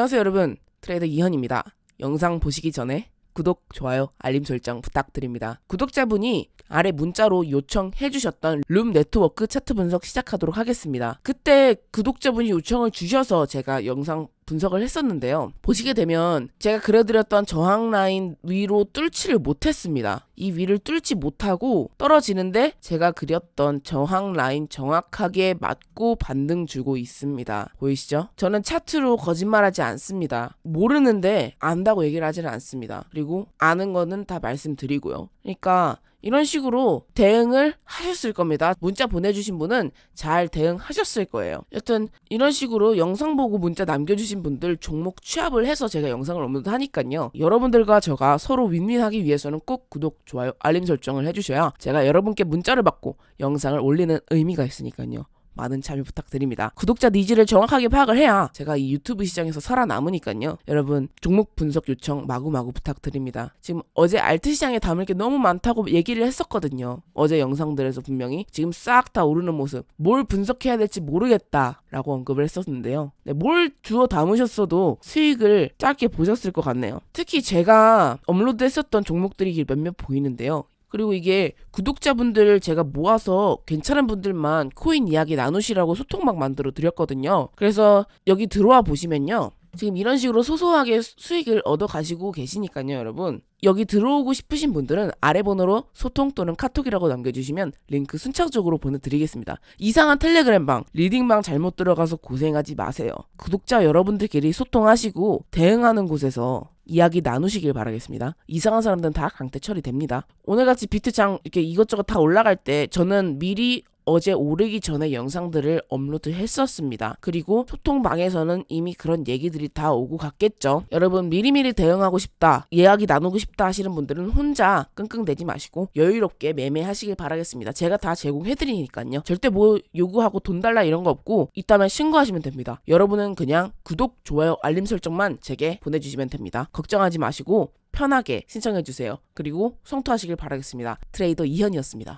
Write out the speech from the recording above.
안녕하세요 여러분 트레이더 이현입니다. 영상 보시기 전에 구독, 좋아요, 알림 설정 부탁드립니다. 구독자분이 아래 문자로 요청해 주셨던 룸 네트워크 차트 분석 시작하도록 하겠습니다. 그때 구독자분이 요청을 주셔서 제가 영상 분석을 했었는데요. 보시게 되면 제가 그려드렸던 저항 라인 위로 뚫지를 못했습니다. 이 위를 뚫지 못하고 떨어지는데 제가 그렸던 저항 라인 정확하게 맞고 반등 주고 있습니다. 보이시죠? 저는 차트로 거짓말하지 않습니다. 모르는데 안다고 얘기를 하지는 않습니다. 그리고 아는 거는 다 말씀드리고요. 그러니까 이런 식으로 대응을 하셨을 겁니다. 문자 보내주신 분은 잘 대응하셨을 거예요. 여튼 이런 식으로 영상 보고 문자 남겨주신 분들 종목 취합을 해서 제가 영상을 업로드 하니까요. 여러분들과 저가 서로 윈윈하기 위해서는 꼭 구독, 좋아요, 알림 설정을 해주셔야 제가 여러분께 문자를 받고 영상을 올리는 의미가 있으니까요. 많은 참여 부탁드립니다. 구독자 니즈를 정확하게 파악을 해야 제가 이 유튜브 시장에서 살아남으니까요. 여러분 종목 분석 요청 마구마구 부탁드립니다. 지금 어제 알트 시장에 담을 게 너무 많다고 얘기를 했었거든요. 어제 영상들에서 분명히 지금 싹 다 오르는 모습, 뭘 분석해야 될지 모르겠다라고 언급을 했었는데요. 네, 뭘 주워 담으셨어도 수익을 짧게 보셨을 것 같네요. 특히 제가 업로드했었던 종목들이 몇몇 보이는데요. 그리고 이게 구독자분들 제가 모아서 괜찮은 분들만 코인 이야기 나누시라고 소통방 만들어 드렸거든요. 그래서 여기 들어와 보시면요. 지금 이런 식으로 소소하게 수- 수익을 얻어 가시고 계시니까요, 여러분. 여기 들어오고 싶으신 분들은 아래 번호로 소통 또는 카톡이라고 남겨주시면 링크 순차적으로 보내드리겠습니다. 이상한 텔레그램방, 리딩방 잘못 들어가서 고생하지 마세요. 구독자 여러분들끼리 소통하시고 대응하는 곳에서 이야기 나누시길 바라겠습니다. 이상한 사람들은 다 강퇴 처리됩니다. 오늘같이 비트장 이렇게 이것저것 다 올라갈 때 저는 미리 어제 오르기 전에 영상들을 업로드 했었습니다. 그리고 소통방에서는 이미 그런 얘기들이 다 오고 갔겠죠. 여러분 미리미리 대응하고 싶다, 이야기 나누고 싶다 하시는 분들은 혼자 끙끙대지 마시고 여유롭게 매매하시길 바라겠습니다. 제가 다 제공해드리니까요. 절대 뭐 요구하고 돈 달라 이런 거 없고 있다면 신고하시면 됩니다. 여러분은 그냥 구독, 좋아요, 알림 설정만 제게 보내주시면 됩니다. 걱정하지 마시고 편하게 신청해주세요. 그리고 성투하시길 바라겠습니다. 트레이더 이현이었습니다.